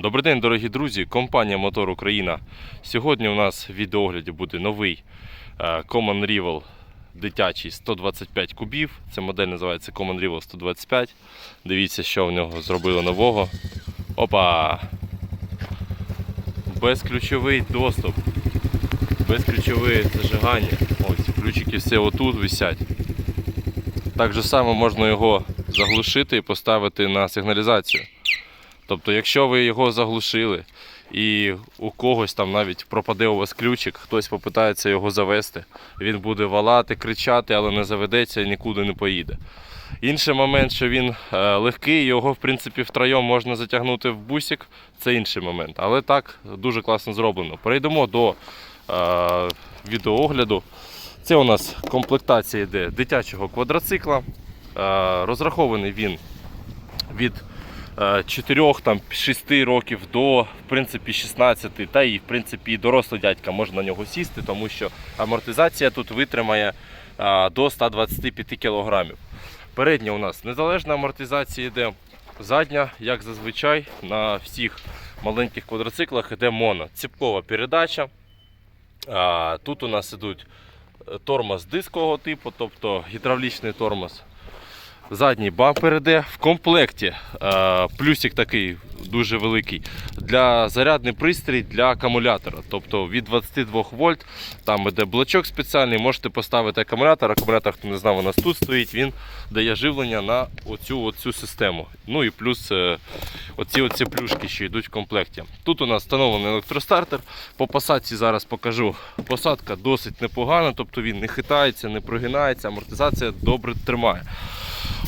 Добрий день, дорогі друзі, компанія Мотор Україна. Сьогодні у нас в відеогляді буде новий е, Common Rival дитячий 125 кубів. Це модель називається Common Rival 125. Дивіться, що в нього зробили нового. Опа! Безключовий доступ, безключове зажигання. Ось ключики все отут висять. Так само можна його заглушити і поставити на сигналізацію. Тобто, якщо ви його заглушили і у когось там навіть пропаде у вас ключик, хтось попитається його завести, він буде валати, кричати, але не заведеться і нікуди не поїде. Інший момент, що він е, легкий, його в принципі втроєм можна затягнути в бусик, це інший момент. Але так дуже класно зроблено. Перейдемо до е, відеоогляду. Це у нас комплектація йде дитячого квадроцикла. Е, розрахований він від 4-6 років до в принципі 16, та і в принципі дорослий дядька може на нього сісти, тому що амортизація тут витримає до 125 кг. Передня у нас незалежна амортизація йде. Задня, як зазвичай, на всіх маленьких квадроциклах йде моно. Ціпкова передача. Тут у нас ідуть е, тормоз дискового типу, тобто гідравлічний тормоз. Задній бампер іде в комплекті. е, Плюсик такий дуже великий. Для зарядний пристрій для акумулятора. Тобто від 22 вольт там іде блочок спеціальний, можете поставити акумулятор. Акумулятор, хто не знав, у нас тут стоїть, він дає живлення на оцю, оцю систему. Ну і плюс е, оці, оці плюшки, що йдуть в комплекті. Тут у нас встановлений електростартер. По посадці зараз покажу. Посадка досить непогана, тобто він не хитається, не прогинається, амортизація добре тримає.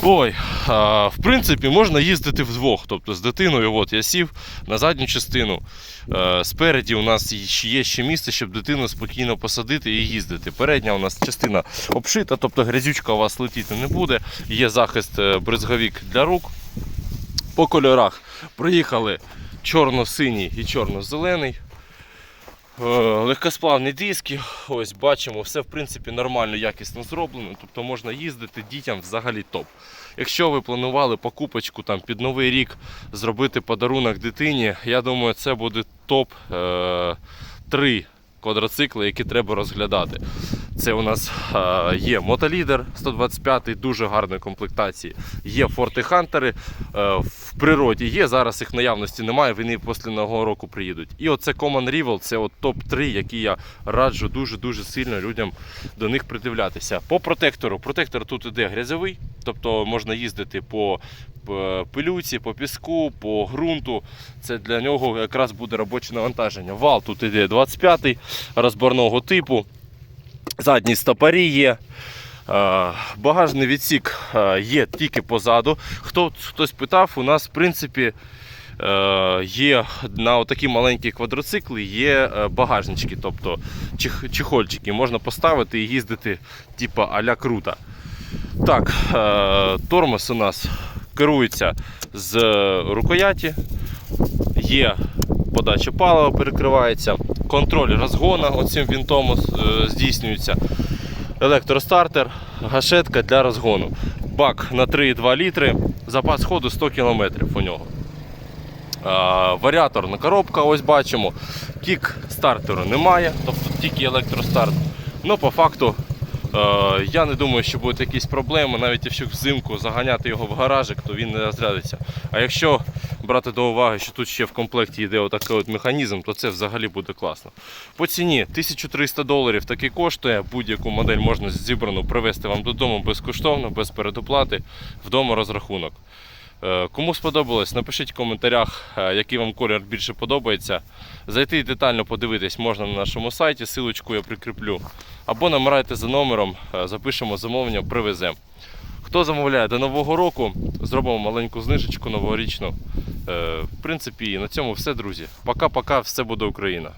Ой, а, в принципі, можна їздити вдвох. Тобто з дитиною, от я сів на задню частину. Е, Спереді у нас є- ще місце, щоб дитину спокійно посадити і їздити. Передня у нас частина обшита, тобто грязючка у вас летіти не буде. Є захист е, бризговік для рук. По кольорах приїхали чорно-синій і чорно-зелений. Е, Легкосплавні диски, ось бачимо, все в принципі нормально, якісно зроблено, тобто можна їздити дітям взагалі топ. Якщо ви планували покупочку там під новий рік зробити подарунок дитині, я думаю, це буде топ е, 3 квадроцикли, які треба розглядати. Це у нас е, є мотолідер 125 дуже гарної комплектації. Є форти хантери е, в природі є. Зараз їх наявності немає. Вони після нового року приїдуть. І оце Common Rival, це от топ-3, які я раджу дуже дуже сильно людям до них придивлятися. По протектору. Протектор тут іде грязьовий, тобто можна їздити по пилюці, по піску, по ґрунту. Це для нього якраз буде робоче навантаження. Вал тут іде 25-й розборного типу. Задні стопорі є. Е, Багажний відсік е, є тільки позаду. Хто, хтось питав, у нас в принципі е, є на такі маленькі квадроцикли є багажнички, тобто чехольчики. Можна поставити і їздити типу а-ля круто. Так, тормоз у нас керується з рукояті. Є подача палива, перекривається, контроль розгона оцим вінтом е, здійснюється. Електростартер, гашетка для розгону. Бак на 3,2 літри, запас ходу 100 км у нього. Варіаторна коробка, ось бачимо. Кік стартеру немає, тобто тільки електростарт. Ну, по факту, е, я не думаю, що будуть якісь проблеми, навіть якщо взимку заганяти його в гаражик, то він не розрядиться. А якщо брати до уваги, що тут ще в комплекті йде отакий от механізм, то це взагалі буде класно. По ціні 1300 доларів таки коштує. Будь-яку модель можна зібрану привезти вам додому безкоштовно, без передоплати, вдома розрахунок. Е, Кому сподобалось, напишіть в коментарях, е, який вам колір більше подобається. Зайти і детально подивитись можна на нашому сайті, силочку я прикріплю. Або намирайте за номером, е, запишемо замовлення, привеземо. Хто замовляє до Нового року, зробимо маленьку знижечку новорічну. Е, В принципі, на цьому все, друзі. Пока-пока, все буде Україна.